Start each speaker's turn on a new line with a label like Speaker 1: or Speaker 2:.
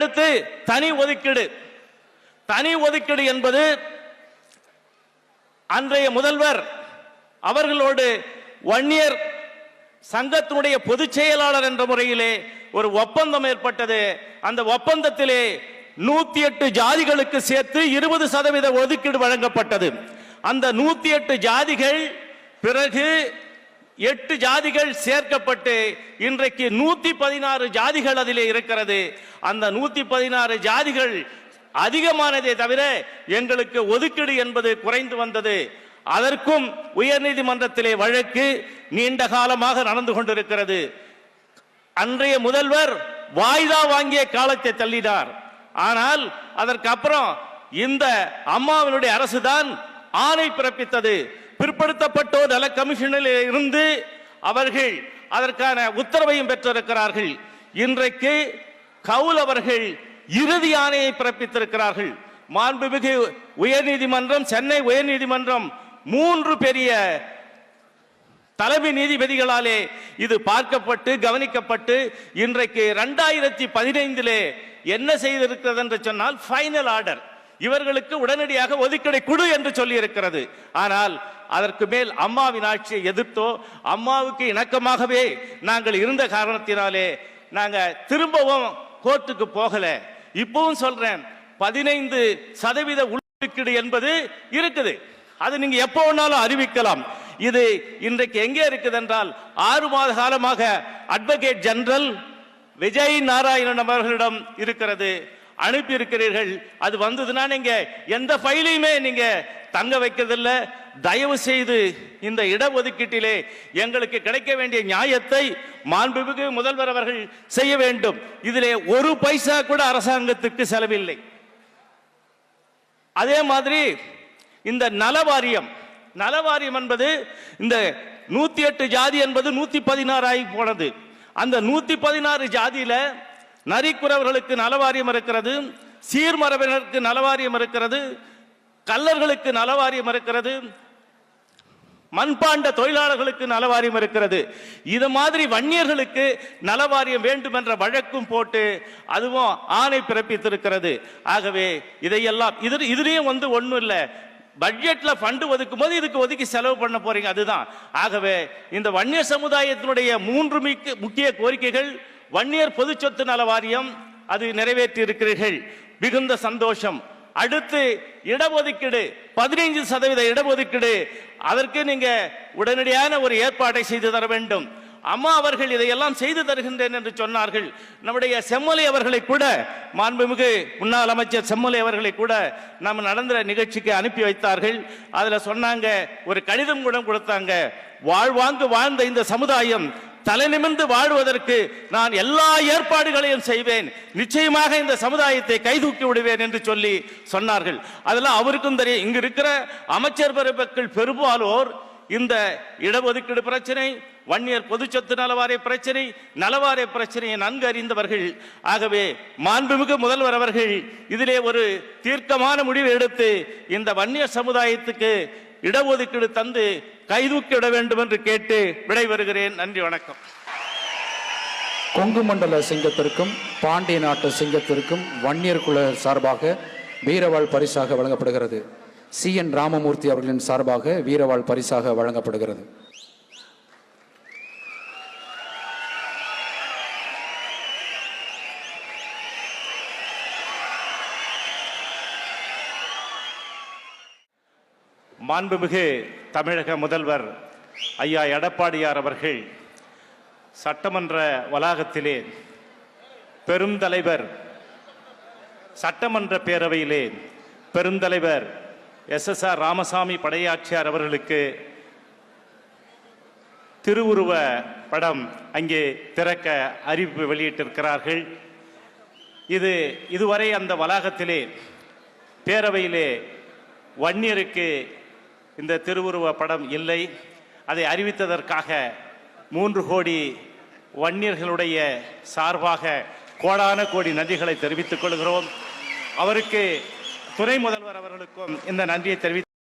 Speaker 1: அடுத்து தனி ஒதுக்கீடு. தனி ஒதுக்கீடு என்பது அன்றைய முதல்வர் அவர்களோடு வன்னியர் சங்கத்தினுடைய பொதுச் செயலாளர் என்ற முறையிலே ஒரு ஒப்பந்தம் ஏற்பட்டது. அந்த ஒப்பந்தத்திலே நூத்தி எட்டு ஜாதிகளுக்கு சேர்த்து இருபது சதவீத ஒதுக்கீடு வழங்கப்பட்டது. அந்த நூத்தி எட்டு ஜாதிகள் பிறகு எட்டு ஜாதிகள் சேர்க்கப்பட்டு இன்றைக்கு நூத்தி பதினாறு ஜாதிகள் அதிலே இருக்கிறது. அந்த நூத்தி பதினாறு ஜாதிகள் அதிகமானதே தவிர எங்களுக்கு ஒதுக்கீடு என்பது குறைந்து வந்தது. அதற்கும் உயர்நீதிமன்றத்திலே வழக்கு நீண்ட காலமாக நடந்து கொண்டிருக்கிறது. அன்றைய முதல்வர் வாய்தா வாங்கிய காலத்தை தள்ளினார். ஆனால் அதற்கு அப்புறம் இந்த அம்மாவினுடைய அரசுதான் ஆணை பிறப்பித்தது. பிற்படுத்தப்பட்டோர் நல கமிஷனில் இருந்து அவர்கள் அதற்கான உத்தரவையும் பெற்றிருக்கிறார்கள். இன்றைக்கு கவுல் அவர்கள் இறுதி ஆணையை பிறப்பித்திருக்கிறார்கள். மாண்புமிகு உயர்நீதிமன்றம் சென்னை உயர்நீதிமன்றம் மூன்று பெரிய தலைமை நீதிபதிகளாலே இது பார்க்கப்பட்டு கவனிக்கப்பட்டு இன்றைக்கு ரெண்டாயிரத்தி பதினைந்திலே என்ன செய்திருக்கிறது என்று சொன்னால் ஃபைனல் ஆர்டர் இவர்களுக்கு உடனடியாக ஒதுக்கீடை கொடு என்று சொல்லி இருக்கிறது ஆனால் அதற்கு மேல் அம்மாவின் ஆட்சியை எதிர்த்தோ அம்மாவுக்கு இணக்கமாகவே நாங்கள் இருந்த காரணத்தினாலே நாங்கள் திரும்பவும் கோர்ட்டுக்கு போகல. இப்பவும் சொல்றேன் பதினைந்து சதவீத ஒதுக்கீடு என்பது இருக்குது. அது நீங்க எப்போ வேணாலும் அறிவிக்கலாம். இது இன்றைக்கு எங்கே இருக்குது என்றால் ஆறு மாத காலமாக அட்வொகேட் ஜெனரல் விஜய் நாராயணன் அவர்களிடம் இருக்கிறது. அனுப்பியிருக்கிறீர்கள். அது வந்ததுன்னா நீங்க எந்த ஃபைலையுமே நீங்க தங்க வைக்கிறதில்ல. தயவு செய்து இந்த இடஒதுக்கீட்டிலே எங்களுக்கு கிடைக்க வேண்டிய நியாயத்தை மாண்புமிகு முதல்வர் அவர்கள் செய்ய வேண்டும். இதிலே ஒரு பைசா கூட அரசாங்கத்துக்கு செலவில்லை. அதே மாதிரி இந்த நலவாரியம் நலவாரியம் என்பது இந்த நூத்தி எட்டு ஜாதி என்பது நூத்தி பதினாறு ஆகி போனது. அந்த நூத்தி பதினாறு ஜாதியில நரிக்குறவர்களுக்கு நலவாரியம் இருக்கிறது சீர்மரபினருக்கு நலவாரியம் இருக்கிறது கல்லர்களுக்கு நலவாரியம் இருக்கிறது மண்பாண்ட தொழிலாளர்களுக்கு நலவாரியம் இருக்கிறது. இது மாதிரி வன்னியர்களுக்கு நலவாரியம் வேண்டும் என்ற வழக்கும் போட்டு அதுவும் ஆணை பிறப்பித்திருக்கிறது. ஆகவே இதையெல்லாம் இது இதுலேயும் வந்து ஒன்றும் இல்லை. பட்ஜெட்டில் ஃபண்டு ஒதுக்கும் போது இதுக்கு ஒதுக்கி செலவு பண்ண போறீங்க அதுதான். ஆகவே இந்த வன்னிய சமுதாயத்தினுடைய மூன்று மிக்க முக்கிய கோரிக்கைகள் வன்னியர் பொது சொத்து நல வாரியம் அது நிறைவேற்றி இருக்கிறீர்கள். மிகுந்த சந்தோஷம். அடுத்து இடஒதுக்கீடு பதினைஞ்சு சதவீத இடஒதுக்கீடு. அதற்கு நீங்க உடனடியான ஒரு ஏற்பாட்டை செய்து தர வேண்டும். அம்மா அவர்கள் இதையெல்லாம் செய்து தருகின்றேன் என்று சொன்னார்கள். நம்முடைய செம்மலை அவர்களை கூட மாண்புமிகு முன்னாள் அமைச்சர் செம்மலை அவர்களை கூட நம்ம நடந்த நிகழ்ச்சிக்கு அனுப்பி வைத்தார்கள். அதுல சொன்னாங்க ஒரு கடிதம் கூட கொடுத்தாங்க. வாழ்வாங்கு வாழ்ந்த இந்த சமுதாயம் தலை நிமிர்ந்து வாழ்வதற்கு நான் எல்லா ஏற்பாடுகளையும் செய்வேன். நிச்சயமாக இந்த சமுதாயத்தை கைதூக்கி விடுவேன் என்று சொல்லி சொன்னார்கள். அதெல்லாம் அவருக்கும் தெரியும். இங்கு இருக்கிற அமைச்சர் பெருமக்கள் பெரும்பாலோர் இந்த இடஒதுக்கீடு பிரச்சனை வன்னியர் பொதுச்சொத்து நலவாரிய பிரச்சனை நலவாரிய பிரச்சனையை நன்கு அறிந்தவர்கள் ஆகவே மாண்புமிகு முதல்வர் அவர்கள் இதிலே ஒரு தீர்க்கமான முடிவை எடுத்து இந்த வன்னியர் சமுதாயத்துக்கு இடஒதுக்கீடு தந்து கைதூக்கிட வேண்டும் என்று கேட்டு விடைபெறுகிறேன். நன்றி வணக்கம்.
Speaker 2: கொங்கு மண்டல சிங்கத்திற்கும் பாண்டிய நாட்டு சிங்கத்திற்கும் வன்னியர் குல சார்பாக வீரவாள் பரிசாக வழங்கப்படுகிறது. சி. என். ராமமூர்த்தி அவர்களின் சார்பாக வீரவாள் பரிசாக வழங்கப்படுகிறது.
Speaker 1: மாண்புமிகு தமிழக முதல்வர் ஐயா எடப்பாடியார் அவர்கள் சட்டமன்ற வளாகத்திலே பெருந்தலைவர் சட்டமன்ற பேரவையிலே பெருந்தலைவர் S S R Ramasamy Padayatchiyar அவர்களுக்கு திருவுருவ படம் அங்கே திறக்க அறிவிப்பு வெளியிட்டிருக்கிறார்கள். இது இதுவரை அந்த வளாகத்திலே பேரவையிலே வன்னியருக்கு இந்த திருவுருவ படம் இல்லை. அதை அறிவித்ததற்காக மூன்று கோடி வன்னியர்களுடைய சார்பாக கோடான கோடி நன்றிகளை தெரிவித்துக் கொள்கிறோம். அவருக்கு துணை முதல்வர் அவர்களுக்கும் இந்த நன்றியை தெரிவித்து